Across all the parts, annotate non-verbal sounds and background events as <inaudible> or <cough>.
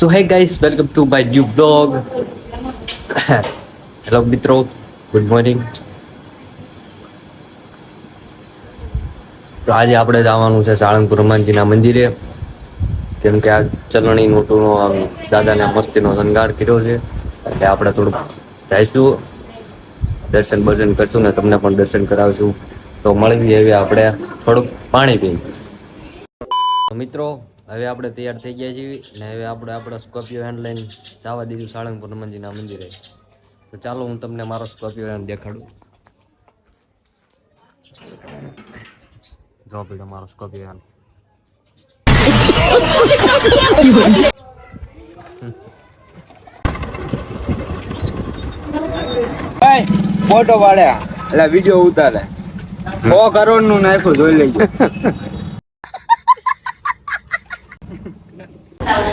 So hey guys welcome to my new blog hello મિત્રો good morning તો આજે આપણે જવાનું છે સાળંગપુર હનુમાનજીના મંદિરે. કેમ કે આ ચલણી નોટોનો દાદાને મસ્તીનો શણગાર કર્યો છે. એટલે આપણે થોડુંક જઈશું. દર્શન બર્શન કરશું ને તમને પણ દર્શન કરાવશું. તો મળવી એવી આપણે થોડુંક પાણી પીએ મિત્રો હવે આપણે તૈયાર થઈ ગયા છીએ ને હવે આપણે આપણા સ્કોર્પિયો હેન્ડ લઈને જવા દીધું સાળંગપુર હનુમાનજીના મંદિરે. તો ચાલો હું તમને મારો સ્કોર્પિયો હેન્ડ દેખાડું. જો પીડો મારો સ્કોર્પિયો હેન્ડ ફોટો પાડ્યા. એટલે વીડિયો ઉતારે. સો કરોડનું નાખ્યું જોઈ લેજો.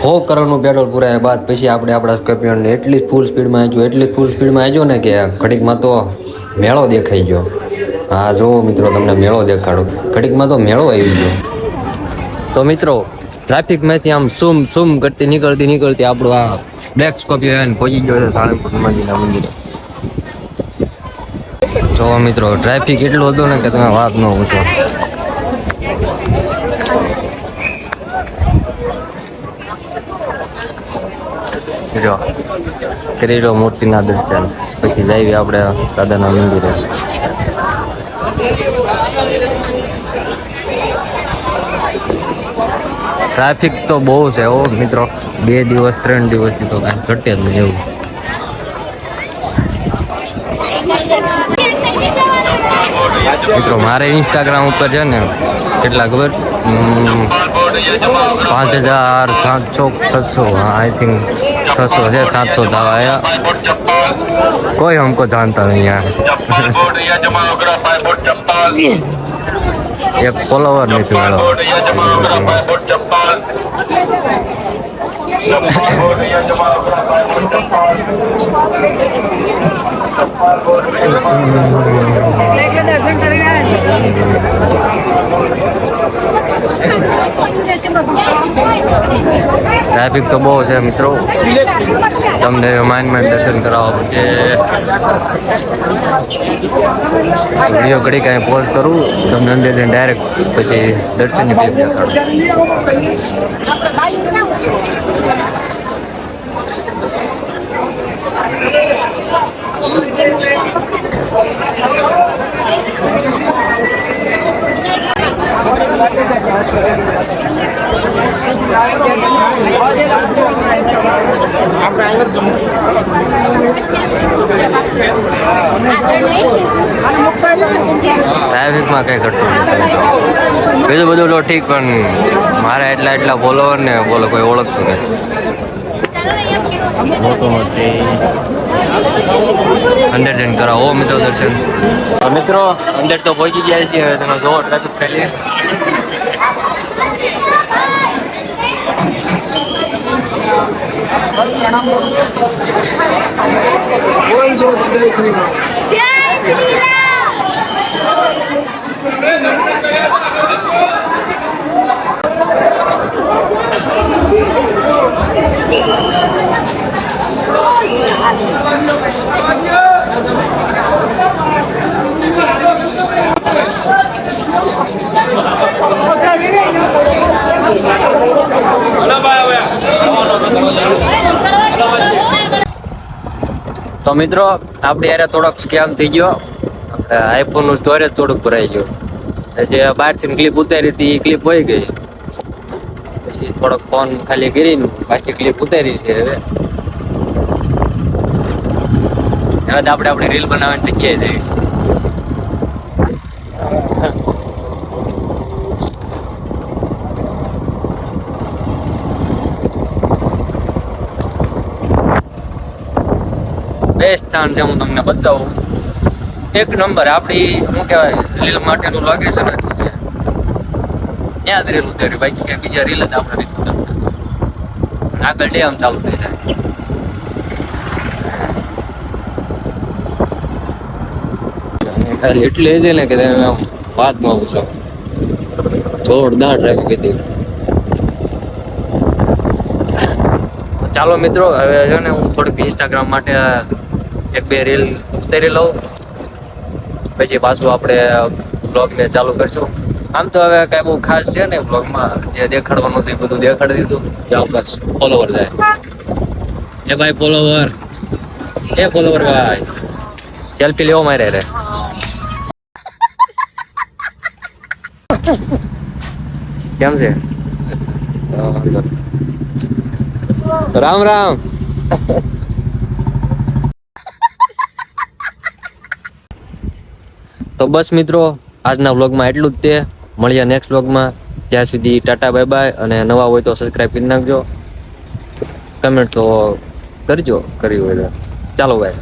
સો કરોડનું પેટ્રોલ પુરાયા બાદ પછી આપણે આપણા સ્કોર્પિયોને એટલી ફૂલ સ્પીડમાં આવ્યો એટલી ફૂલ સ્પીડમાં આવ્યો ને કે ઘડીકમાં તો મેળો દેખાઈ ગયો. હા જો મિત્રો, તમને મેળો દેખાડું. ઘડીકમાં તો મેળો આવી ગયો. તો મિત્રો ટ્રાફિકમાંથી આમ સુમ સુમ કરતી, નીકળતી નીકળતી આપણું આ બ્લેક સ્કોર્પિયો એને પહોંચી ગયો છે સાળંગપુર હનુમાનજીના મંદિરે. જો મિત્રો ટ્રાફિક એટલું હતું ને કે તમે વાત ન પૂછો. જો કરેલો મૂર્તિના દર્શન. પછી જઈએ આપણે દાદાના મંદિરે. ટ્રાફિક તો બહુ છે ઓ મિત્રો. બે દિવસ, ત્રણ દિવસથી તો કાંઈ ઘટે જ નહીં એવું. મિત્રો, મારે ઇન્સ્ટાગ્રામ ઉપર છે ને, કેટલા ખબર? पाँच हज़ार सात सौ, छः सौ हाँ, आई थिंक छः सौ से सात सौ था आया। कोई हमको जानता नहीं है। <laughs> एक फॉलोवर नहीं थी दर्शन ટ્રાફિક તો બહુ છે મિત્રો. તમને માઇન્ડ દર્શન કરાવવા પડશે વીડિયો ઘડી કાંઈ પોઝ કરું, તમને અંદર ડાયરેક્ટ પછી દર્શનની દેખાડું ટ્રાફિકમાં કંઈ ઘટતું નથી બીજું બધું તો ઠીક પણ મારા એટલા એટલા ફોલોવર ને બોલો કોઈ ઓળખતું નથી. મોટું મોટી અંદર જઈને કરાવો મિત્રો દર્શન. મિત્રો અંદર તો પહોંચી ગયા છીએ હવે તમે જોવો ટ્રાફિક ખાલી. જય શ્રી રામ. તો મિત્રો, આપણે યારે થોડોક સ્કેમ થઈ ગયો. આઈફોનનું સ્ટોરેજ થોડુંક ભરાઈ ગયું. જે બહારથી ક્લિપ ઉતારી હતી, એ ક્લિપ હોઈ ગઈ. પછી થોડોક ફોન ખાલી કરીને પાછી ક્લિપ ઉતારી છે હવે. હવે આપણે આપણી રીલ બનાવવાની જગ્યાએ જઈએ. બેસ્ટ સ્થાન છે હું તમને બતાવું. એક નંબર આપણી શું કહેવાય રીલ માટેનું લોકેશન હતું છે ત્યાં જ રીલ ઉતારી બાકી કે બીજા રીલ જ આપણે નથી ઉતારતા. આગળ ડેમ ચાલુ થઈ જાય. ખાલી એટલે છે ને કે તમે આમ વાતમાં છો જોરદાર ટ્રાફિક હતી ચાલો મિત્રો હવે છે ને હું થોડીક ઇન્સ્ટાગ્રામ માટે એક બે રીલ ઉતારી લઉં. પછી પાછું આપણે બ્લોગને ચાલુ કરશું. આમ તો હવે કાંઈ બહુ ખાસ છે ને બ્લોગમાં જે દેખાડવાનું હતું એ બધું દેખાડી દીધું. જાઓ બસ ફોલોવર જાય. એ ભાઈ ફોલોવર એ ફોલોવર ભાઈ. સેલ્ફી લેવો મારે રે. કેમ છે? રામ રામ. તો બસ મિત્રો આજના વ્લોગમાં એટલું જ તે. મળીએ નેક્સ્ટ વ્લોગમાં. ત્યાં સુધી ટાટા બાય બાય અને નવા હોય તો સબસ્ક્રાઈબ કરી નાખજો. કમેન્ટ તો કરજો. કરી હોય ચાલો ભાઈ